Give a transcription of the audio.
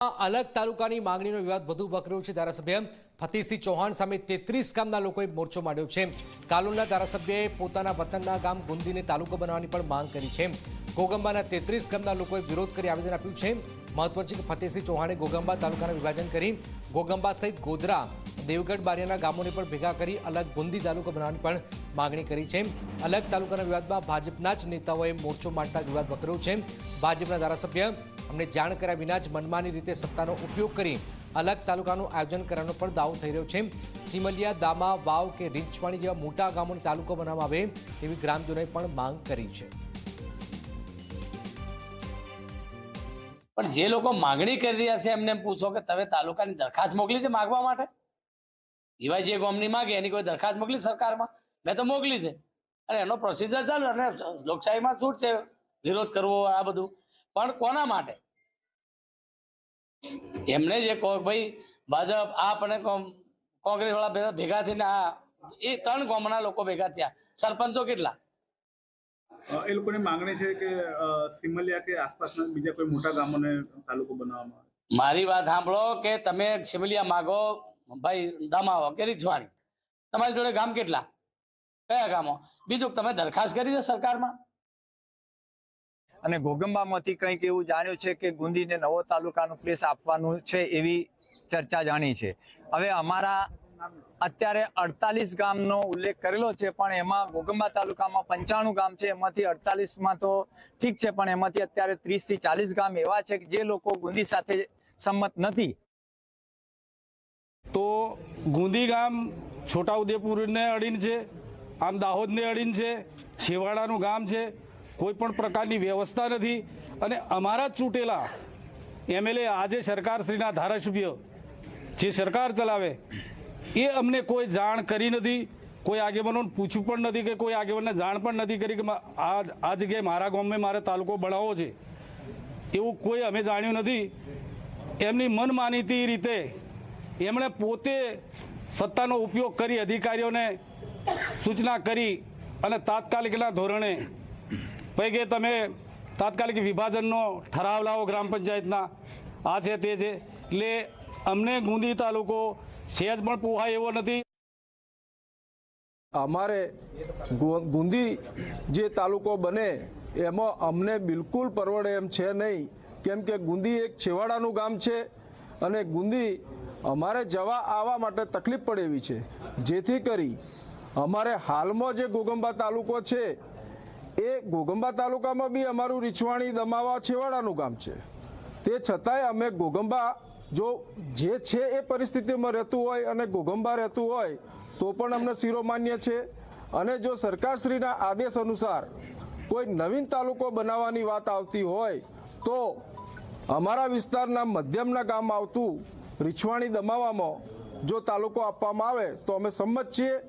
અલગ તાલુકાની માંગણીનો વિવાદ વધુ વકર્યો છે. ધારાસભ્ય ફતેહસિંહ ચૌહાણ સામે તેત્રીસ ગામના લોકોએ મોરચો માંડ્યો છે. કાલોલના ધારાસભ્યએ પોતાના વતનના ગામ ગુંદીને તાલુકો બનાવવાની પણ માંગ કરી છે. ગોગંબાના તેત્રીસ ગામના લોકોએ વિરોધ કરી આવેદન આપ્યું છે. મહત્વ છે કે ફતેહસિંહ ચૌહાણે ગોગંબા તાલુકાનું વિભાજન કરી, ગોગંબા સહિત ગોધરા, દેવગઢ, બારિયાના ગામોને પણ ભેગા કરી અલગ ગુંદી તાલુકો બનાવવાની પણ માંગણી કરી છે. અલગ તાલુકાના વિવાદમાં ભાજપના જ નેતાઓએ મોરચો માંડતા વિવાદ વકર્યો છે. ભાજપના ધારાસભ્ય અમને જાણ કર્યા વિના જ મનમાની રીતે સત્તાનો ઉપયોગ કરી અલગ તાલુકાનું આયોજન કરવાનો પણ દાવો થઈ રહ્યો છે. સિમલિયા, દામા, વાવ કે રીંછવાણી જેવા મોટા ગામોને તાલુકો બનાવવામાં આવે તેવી ગ્રામજનોએ પણ માંગ કરી છે. પણ જે લોકો માગણી કરી રહ્યા છે એમને એમ પૂછો કે તમે તાલુકાની દરખાસ્ત મોકલી છે માગવા માટે? એવા જે ગોમની માગે, એની કોઈ દરખાસ્ત મોકલી સરકારમાં? મેં તો મોકલી છે. અને એનો પ્રોસિજર ચાલુ, અને લોકશાહીમાં છૂટ છે? વિરોધ કરવો, આ બધું. પણ કોના માટે? એમને જે કહો ભાઈ ભાજપ આપ અને કોંગ્રેસ વાળા ભેગા થઈને આ એ ત્રણ ગામના લોકો ભેગા થયા. સરપંચો કેટલા? એ લોકોની માંગણી છે કે સિમલિયા કે આસપાસના બીજા કોઈ મોટા ગામોને તાલુકો બનાવવામાં આવે. મારી વાત સાંભળો કે તમે સિમલિયા માગો ભાઈ દમાવો કે રીછવાણી તમારી જોડે ગામ કેટલા? કયા ગામો? બીજું તમે દરખાસ્ત કરી છે સરકારમાં? અને ઘોગંબામાંથી કંઈક એવું જાણ્યું છે કે ગુંદીને નવો તાલુકાનું પ્લેસ આપવાનું છે એવી ચર્ચા જાણી છે. હવે અમારા અત્યારે અડતાલીસ ગામનો ઉલ્લેખ કરેલો છે, પણ એમાં ઘોગંબા તાલુકામાં પંચાણું ગામ છે, એમાંથી અડતાલીસમાં તો ઠીક છે, પણ એમાંથી અત્યારે ત્રીસથી ચાલીસ ગામ એવા છે કે જે લોકો ગુંદી સાથે સંમત નથી. તો ગુંદી ગામ છોટાઉદેપુરને અડીને છે, આમ દાહોદને અડીને છે, છેવાડાનું ગામ છે કોઈ પણ પ્રકારની વ્યવસ્થા નથી. અને અમારા ચૂંટેલા એમએલએ આજે સરકારશ્રીના ધારાસભ્ય જે સરકાર ચલાવે, એ અમને કોઈ જાણ કરી નથી. કોઈ આગેવાનોને પૂછ્યું પણ નથી કે કોઈ આગેવાનને જાણ પણ નથી કરી કે આ આ જગ્યાએ મારા ગામમાં મારે તાલુકો બનાવવો છે. એવું કોઈ અમે જાણ્યું નથી. એમની મનમાનીતી રીતે એમણે પોતે સત્તાનો ઉપયોગ કરી અધિકારીઓને સૂચના કરી અને તાત્કાલિકના ધોરણે ભાઈ કે તમે તાત્કાલિક વિભાજનનો ઠરાવ લાવો ગ્રામ પંચાયતના. આ છે તે છે. એટલે અમને ગુંદી તાલુકો સહેજ પણ પોહાય એવો નથી. અમારે ગુંદી જે તાલુકો બને, એમાં અમને બિલકુલ પરવડે એમ છે નહીં. કેમ કે ગુંદી એક છેવાડાનું ગામ છે અને ગુંદી અમારે જવા આવવા માટે તકલીફ પડે એવી છે. જેથી કરી અમારે હાલમાં જે ગોગંબા તાલુકો છે એ ગોગંબા તાલુકામાં બી અમારું રીછવાણી દમાવા છેવાડાનું ગામ છે. તે છતાંય અમે ગોગંબા જો જે છે એ પરિસ્થિતિમાં રહેતું હોય અને ગોગંબા રહેતું હોય, તો પણ અમને શિરોમાન્ય છે. અને જો સરકારશ્રીના આદેશ અનુસાર કોઈ નવીન તાલુકો બનાવવાની વાત આવતી હોય, તો અમારા વિસ્તારના મધ્યમના ગામ આવતું રીછવાણી દમાવામાં જો તાલુકો આપવામાં આવે, તો અમે સંમત છીએ.